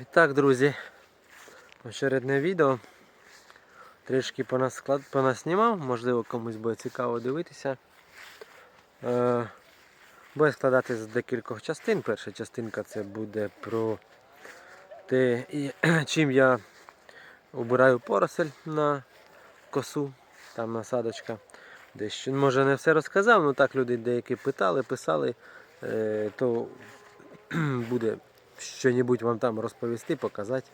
І так, друзі, очередне відео. Трішки понасклад... понаснімав, можливо комусь буде цікаво дивитися. Е... Буде складати декількох частин. Перша частинка це буде про те, чим я убираю поросель на косу, там насадочка. Дещо, може не все розказав, але так люди деякі питали, писали, е, то буде що-небудь вам там розповісти, показати.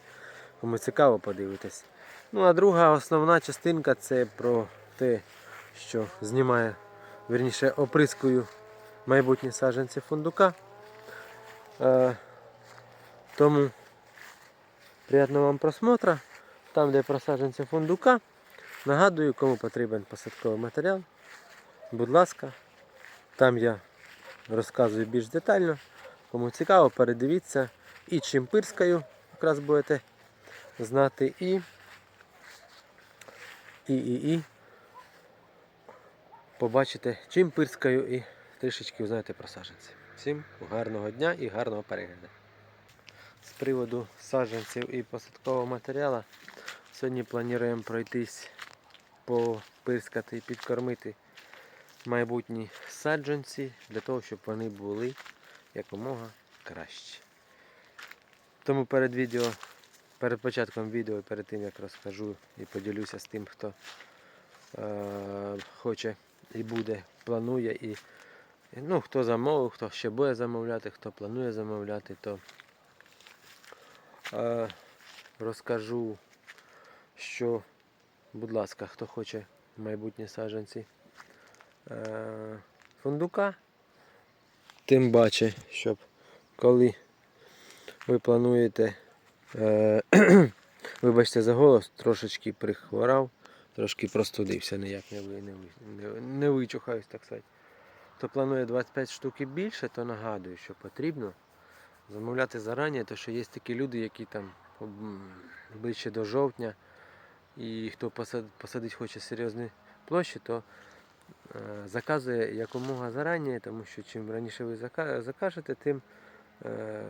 Кому цікаво, подивитись. Ну а друга основна частинка це про те, що знімає, верніше оприскую майбутні саджанці фундука. Е, тому приємного вам просмотра. Там, де про саджанці фундука. Нагадую, кому потрібен посадковий матеріал. Будь ласка, там я розказую більш детально. Кому цікаво, передивіться. І чим пирскаю, якраз будете знати, і, і, і, і побачите, чим пирскаю і трішечки узнаєте про саджанці. Всім гарного дня і гарного перегляду. З приводу саджанців і посадкового матеріалу сьогодні плануємо пройтись, попирскати і підкормити майбутні саджанці для того, щоб вони були якомога кращі. Тому перед відео, перед початком відео, перед тим як розкажу і поділюся з тим, хто е, хоче і буде, планує і ну, хто замовив, хто ще буде замовляти, хто планує замовляти, то е, розкажу, що, будь ласка, хто хоче майбутні саджанці е, фундука, тим паче, щоб коли ви плануєте, е, вибачте за голос, трошечки прихворав, трошки простудився, ніяк не, ви- не, не, вичухаюсь, так сказати. Хто планує 25 штук і більше, то нагадую, що потрібно замовляти зарані, тому що є такі люди, які там ближче до жовтня, і хто посад- посадити хоче серйозні площі, то е, заказує якомога зарані, тому що чим раніше ви закажете, тим е,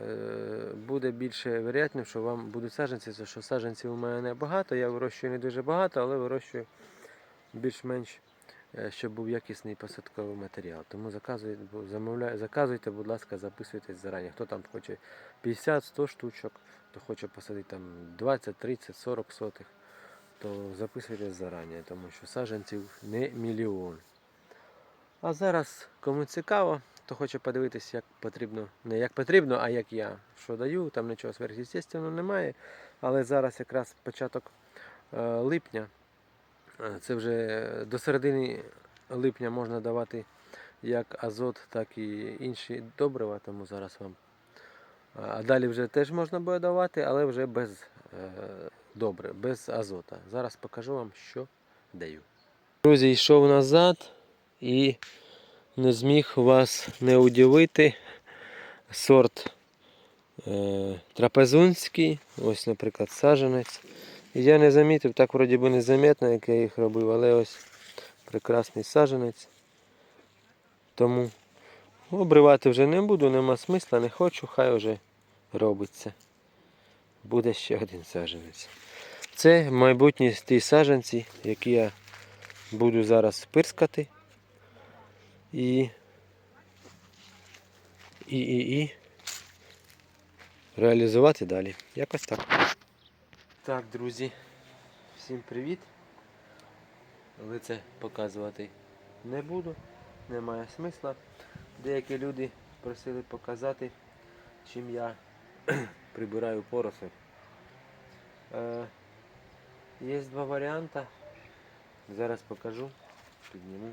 буде більше вероятно, що вам будуть саджанці, тому що саджанців у мене багато, я вирощую не дуже багато, але вирощую більш-менш, е, щоб був якісний посадковий матеріал. Тому заказуйте, заказуйте, будь ласка, записуйтесь зарані. Хто там хоче 50-100 штучок, хто хоче посадити там 20, 30, 40 сотих, то записуйтесь зарані, тому що саджанців не мільйон. А зараз, кому цікаво, хто хоче подивитися, як потрібно, не як потрібно, а як я що даю, там нічого сверхъестественного немає. Але зараз якраз початок е, липня, е, це вже до середини липня можна давати як азот, так і інші добрива, тому зараз вам. А далі вже теж можна буде давати, але вже без е, добре, без азота. Зараз покажу вам, що даю. Друзі, йшов назад і не зміг вас не удивити. Сорт е, трапезунський, ось, наприклад, саджанець. І я не замітив, так вроді би незаметно, як я їх робив, але ось прекрасний саджанець. Тому обривати вже не буду, нема смисла, не хочу, хай вже робиться. Буде ще один саджанець. Це майбутні ті саджанці, які я буду зараз спирскати. І, і, і, і реалізувати далі. Якось так. Так, друзі, всім привіт. Але це показувати не буду, немає смисла. Деякі люди просили показати, чим я прибираю поросль. Є два варіанти. Зараз покажу. Підніму.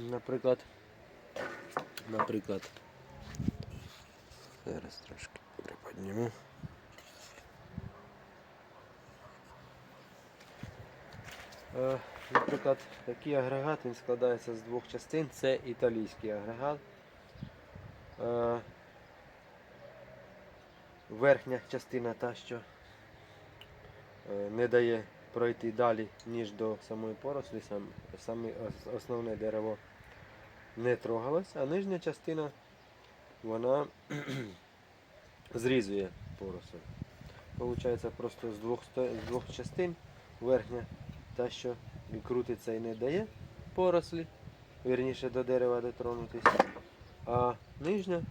Наприклад, наприклад, зараз трошки приподніму. Е, Наприклад, такий агрегат він складається з двох частин. Це італійський агрегат. Е, Верхня частина та, що не дає пройти далі, ніж до самої порослі, сам, саме основне дерево не трогалось, а нижня частина вона зрізує поросль. Получається просто з двох, з двох частин верхня, та що крутиться і не дає порослі, вірніше до дерева дотронутися, а нижня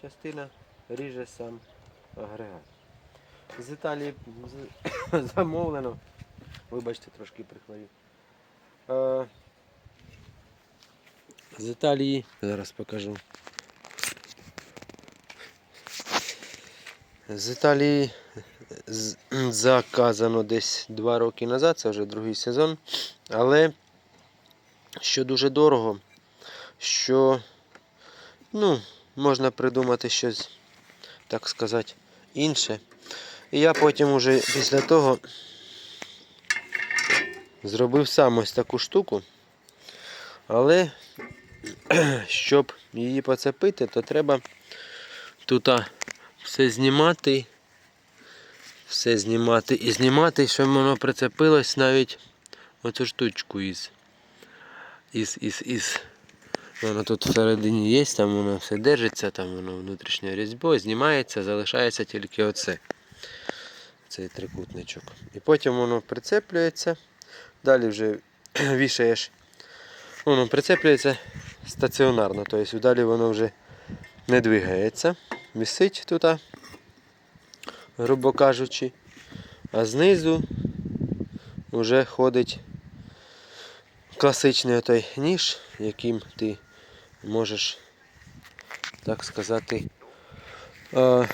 частина ріже сам агрегат. З Італії замовлено. Вибачте, трошки прихворів. Е, З Італії, зараз покажу. З Італії заказано десь 2 роки назад, це вже другий сезон. Але що дуже дорого, що ну, можна придумати щось, так сказати, інше. І я потім уже після того зробив сам ось таку штуку. Але щоб її поцепити, то треба тут все знімати. Все знімати і знімати, щоб воно прицепилось навіть оцю штучку із. Із, із, із. Воно тут всередині є, там воно все держиться, там воно внутрішньою різьбою, знімається, залишається тільки оце. Цей трикутничок. І потім воно прицеплюється. Далі вже вішаєш. Воно прицеплюється стаціонарно, тобто далі воно вже не двигається. Висить тут, грубо кажучи. А знизу вже ходить класичний той ніж, яким ти можеш, так сказати, е,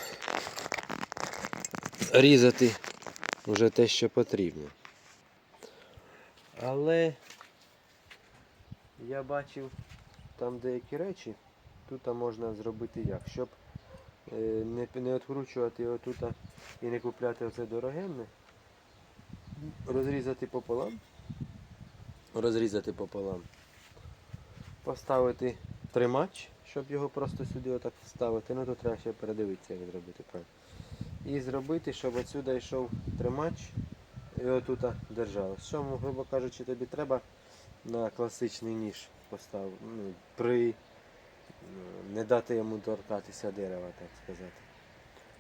різати вже те, що потрібно. Але я бачив там деякі речі, тут можна зробити як, щоб е, не, не відкручувати його тут і не купляти оце дорогенне, розрізати пополам, розрізати пополам, поставити тримач, щоб його просто сюди отак вставити. Ну тут треба ще передивитися, як зробити правильно. І зробити, щоб отсюди йшов тримач і отут держалось. Що, грубо кажучи, тобі треба на класичний ніж поставити, ну, при ну, не дати йому торкатися дерева, так сказати.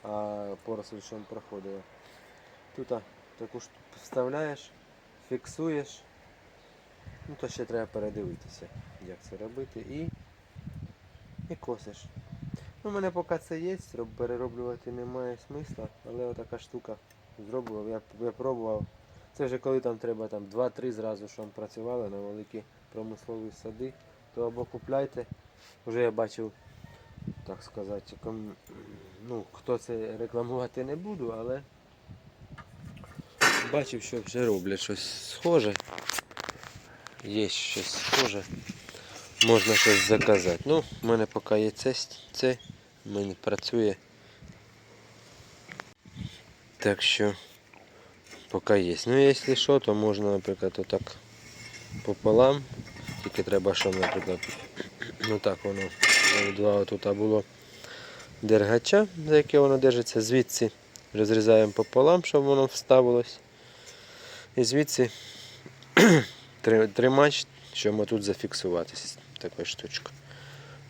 А поросль, що проходила. Тут таку ж вставляєш, фіксуєш. Ну то ще треба передивитися, як це робити і, і косиш. Ну, у мене поки це є, перероблювати немає смисла, але отака штука зробила, я, я пробував. Це вже коли там треба там 2-3 зразу, щоб працювали на великі промислові сади, то або купляйте. Вже я бачив, так сказати, ком... ну, хто це рекламувати не буду, але бачив, що вже роблять щось схоже. Є щось схоже. Можна щось заказати. Ну, в мене поки є це, це в мене працює. Так що поки є. Ну, якщо що, то можна, наприклад, отак пополам. Тільки треба, що, наприклад, ну так воно два тут було дергача, за яке воно держиться, звідси розрізаємо пополам, щоб воно вставилось. І звідси три- тримач, щоб тут зафіксуватися такою штучкою.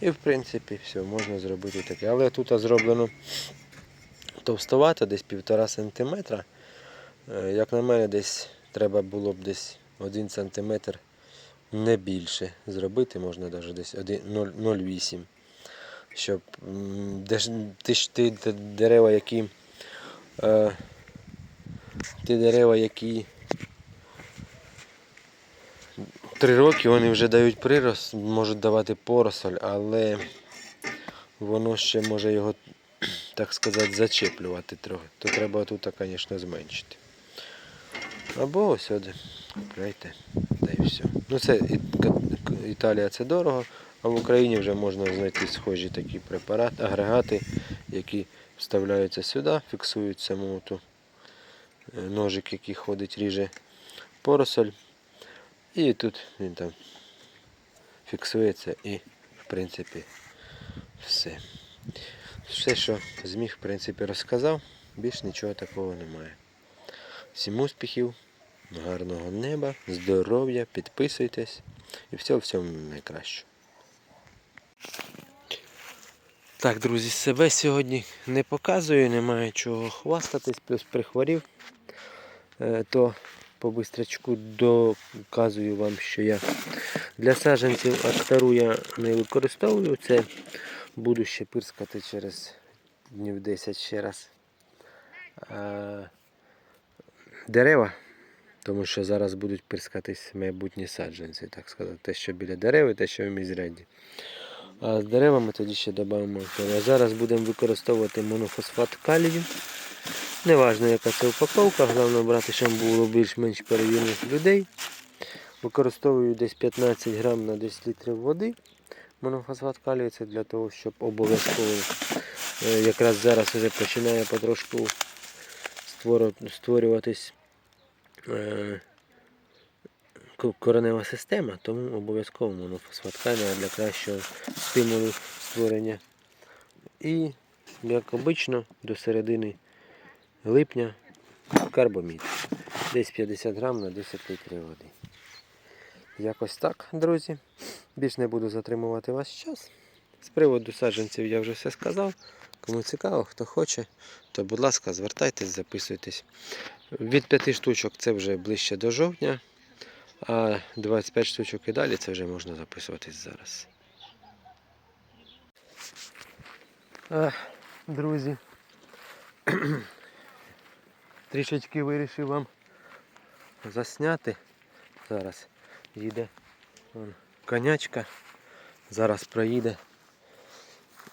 І в принципі все, можна зробити таке. Але тут зроблено товстовато, десь півтора сантиметра. Е, Як на мене, десь треба було б десь 1 сантиметр не більше зробити, можна навіть десь 0,8. Щоб ти дерева, які е, ті дерева, які три роки вони вже дають прирост, можуть давати поросль, але воно ще може його, так сказати, зачеплювати трохи. То треба тут, звісно, зменшити. Або ось сюди купляйте, та й все. Ну це Італія це дорого, а в Україні вже можна знайти схожі такі препарати, агрегати, які вставляються сюди, фіксують саму ту е, ножик, який ходить, ріже поросоль. І тут він там фіксується і в принципі все. Все, що зміг, в принципі, розказав, більш нічого такого немає. Всім успіхів, гарного неба, здоров'я, підписуйтесь і всього всього найкращого. Так, друзі, себе сьогодні не показую, немає чого хвастатись, плюс прихворів. Е, То по бистрячку доказую вам, що я для саджанців актару я не використовую. Це буду ще пирскати через днів 10 ще раз. Дерева, тому що зараз будуть пирскатись майбутні саджанці, так сказати. Те, що біля дерев і те, що в міжряді. А з деревами тоді ще додамо. Зараз будемо використовувати монофосфат калію. Неважно, яка це упаковка, головне брати, щоб було більш-менш перевірених людей. Використовую десь 15 грам на 10 літрів води. Монофосфат калію це для того, щоб обов'язково е, якраз зараз вже починає потрошку створюватись е, коренева система, тому обов'язково монофосфат калію для кращого стимулу створення. І, як обично, до середини липня карбомід. Десь 50 грам на 10 літрів води. Якось так, друзі. Більш не буду затримувати ваш час. З приводу саджанців я вже все сказав. Кому цікаво, хто хоче, то будь ласка, звертайтесь, записуйтесь. Від 5 штучок це вже ближче до жовтня, а 25 штучок і далі це вже можна записуватись зараз. Друзі. Трішечки вирішив вам засняти. Зараз їде вон, конячка. Зараз проїде.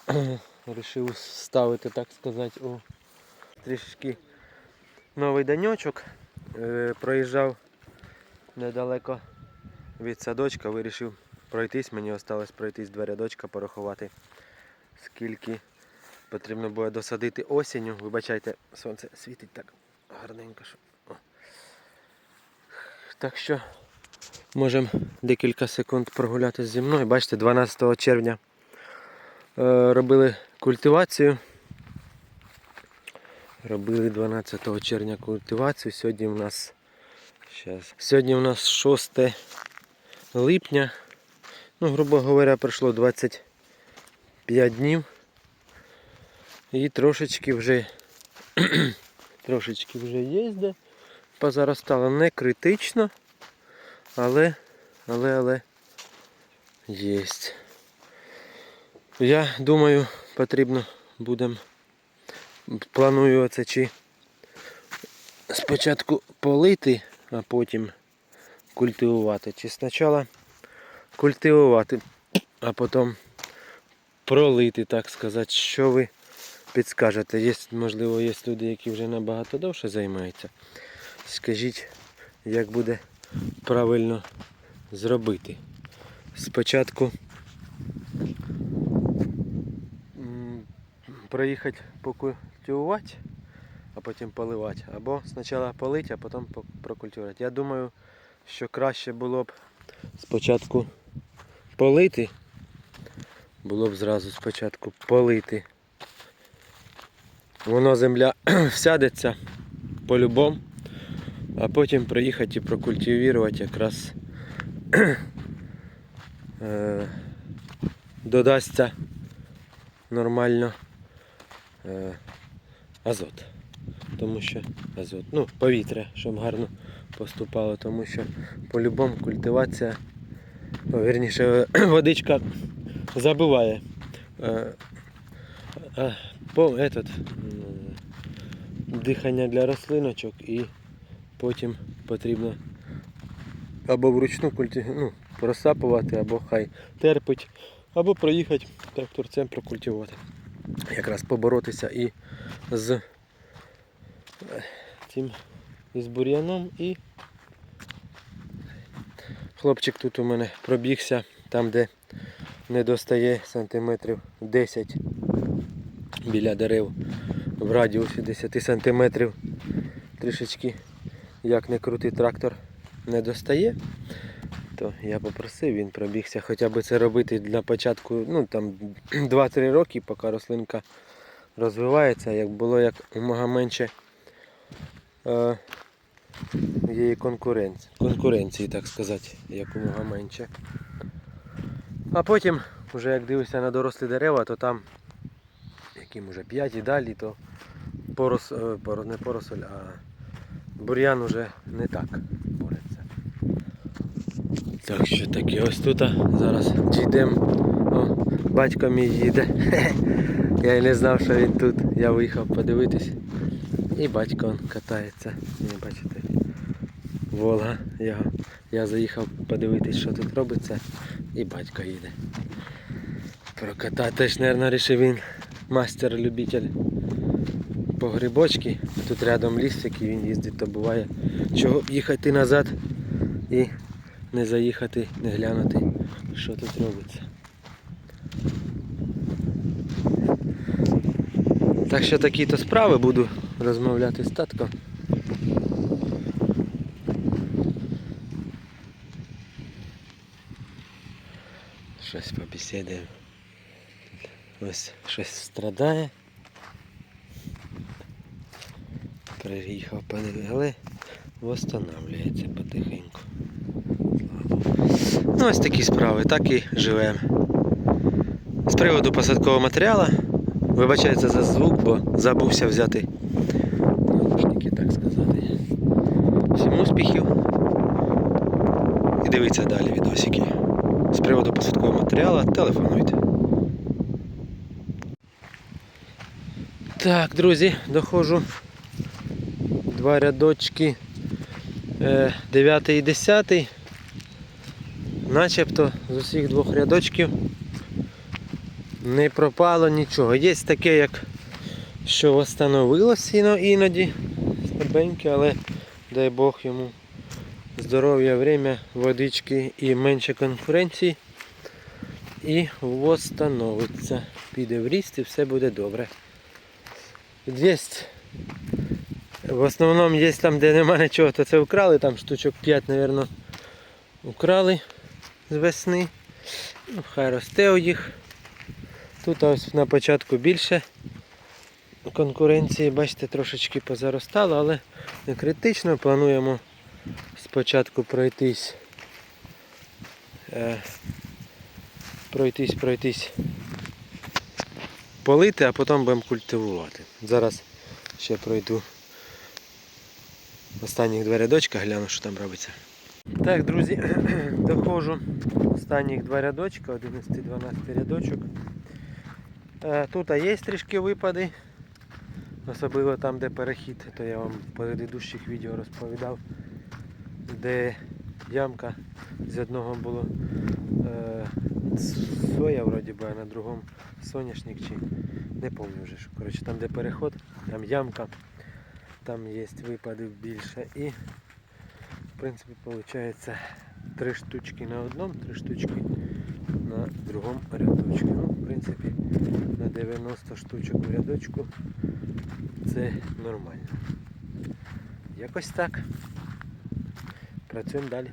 Рішив ставити, так сказати, у трішечки новий даньочок. Е, проїжджав недалеко від садочка, вирішив пройтись. Мені осталось пройтись два рядочка, порахувати, скільки потрібно буде досадити осінню. Вибачайте, сонце світить так гарненько. Що... О. Так що можемо декілька секунд прогулятися зі мною. Бачите, 12 червня е, робили культивацію. Робили 12 червня культивацію. Сьогодні у нас щас, сьогодні у нас 6 липня. Ну, грубо говоря, пройшло 25 днів. І трошечки вже трошечки вже є де. Позаростало не критично, але, але, але є. Я думаю, потрібно будемо, планую оце чи спочатку полити, а потім культивувати. Чи спочатку культивувати, а потім пролити, так сказати, що ви підскажете. Є, можливо, є люди, які вже набагато довше займаються. Скажіть, як буде правильно зробити. Спочатку проїхати покультивувати, а потім поливати. Або спочатку полити, а потім по- прокультивувати. Я думаю, що краще було б спочатку полити. Було б зразу спочатку полити. Воно земля всядеться по-любому, а потім приїхати і прокультивувати якраз е, додасться нормально е, азот. Тому що азот, ну, повітря, щоб гарно поступало, тому що по-любому культивація, о, вірніше, водичка забиває. Е, этот, дихання для рослиночок і потім потрібно або вручну культи... ну, просапувати, або хай терпить, або проїхати тракторцем прокультивувати. Якраз поборотися і з е, цим із бур'яном і хлопчик тут у мене пробігся там, де не достає сантиметрів 10 біля дерев в радіусі 10 сантиметрів. Трішечки як не крутий трактор не достає, то я попросив, він пробігся. Хоча б це робити для початку, ну там 2-3 роки, поки рослинка розвивається, як було як умога менше е, її конкуренції, конкуренції, так сказати, як умога менше. А потім, вже як дивишся на дорослі дерева, то там таким уже 5 і далі, то порос, е, поро- не поросоль, а бур'ян уже не так бореться. Так що таке ось тут. Зараз дійдемо. Батько мій їде. Я й не знав, що він тут. Я виїхав подивитись. І батько он катається. Не бачите. Волга. Я, я заїхав подивитись, що тут робиться. І батько їде. Прокататись, мабуть, вирішив він мастер-любитель по грибочки. Тут рядом ліс, який він їздить, то буває. Чого їхати назад і не заїхати, не глянути, що тут робиться. Так що такі то справи буду розмовляти з татком. Щось побесідуємо. Ось щось страдає. Приїхав але восстанавливається потихеньку. Ну ось такі справи, так і живемо. З приводу посадкового матеріалу, вибачається за звук, бо забувся взяти наушники, так сказати. Всім успіхів. І дивіться далі відосики. З приводу посадкового матеріалу телефонуйте. Так, друзі, доходжу. Два рядочки 9 і 10. Начебто з усіх двох рядочків не пропало нічого. Є таке, як що встановилось іно- іноді слабеньке, але дай Бог йому здоров'я, время, водички і менше конкуренції. І восстановиться. Піде в ріст і все буде добре. Є в основному є там, де нема нічого, то це вкрали, там штучок 5, мабуть, украли з весни. Ну, хай росте у їх. Тут ось на початку більше конкуренції, бачите, трошечки позаростало, але не критично. Плануємо спочатку пройтись. Е, пройтись, пройтись, полити, а потім будемо культивувати. Зараз ще пройду останніх два рядочка, гляну, що там робиться. Так, друзі, доходжу останніх два рядочка, 11-12 рядочок. Е, Тут є трішки випади, особливо там, де перехід, то я вам в предыдущих відео розповідав, де ямка з одного було соя вроді би, а на другому соняшник чи не пам'ятаю. Коротше, там де переход, там ямка, там є випади більше і в принципі виходить три штучки на одному, три штучки на другому рядочку. Ну, в принципі, на 90 штучок у рядочку це нормально. Якось так. Працюємо далі.